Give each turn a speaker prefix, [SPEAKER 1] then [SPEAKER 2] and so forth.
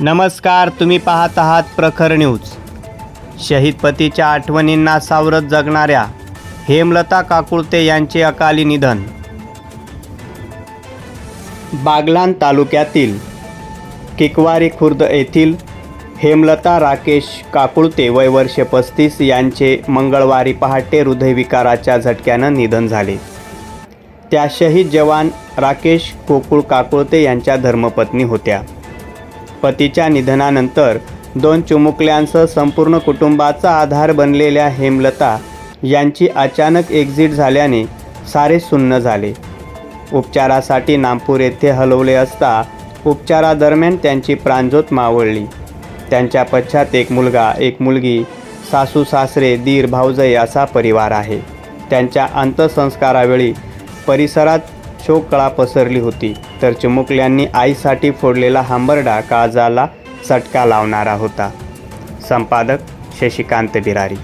[SPEAKER 1] नमस्कार तुम्ही पाहत आहात प्रखर न्यूज. शहीद पतीच्या आठवणींना सावरत जगणाऱ्या हेमलता काकुळते यांचे अकाली निधन. बागलान तालुक्यातील किकवारी खुर्द येथील हेमलता राकेश काकुळते वय वर्ष पस्तीस यांचे मंगळवारी पहाटे हृदयविकाराच्या झटक्यानं निधन झाले. त्या शहीद जवान राकेश कोकुळ काकुळते यांच्या धर्मपत्नी होत्या. पतीच्या निधनानंतर दोन चिमुकल्यांसह संपूर्ण कुटुंबाचा आधार बनलेल्या हेमलता यांची अचानक एक्झिट झाल्याने सारे सुन्न झाले. उपचारासाठी नागपूर येथे हलवले असता उपचारादरम्यान त्यांची प्राणज्योत मावळली. त्यांच्या पश्चात एक मुलगा एक मुलगी सासू सासरे दीर भाऊजय असा परिवार आहे. त्यांच्या अंत्यसंस्कारावेळी परिसरात शोककळा पसरली होती. तर चिमुकल्यांनी आईसाठी फोडलेला हांबरडा काजाला चटका लावणारा होता. संपादक शशिकांत बिरारी.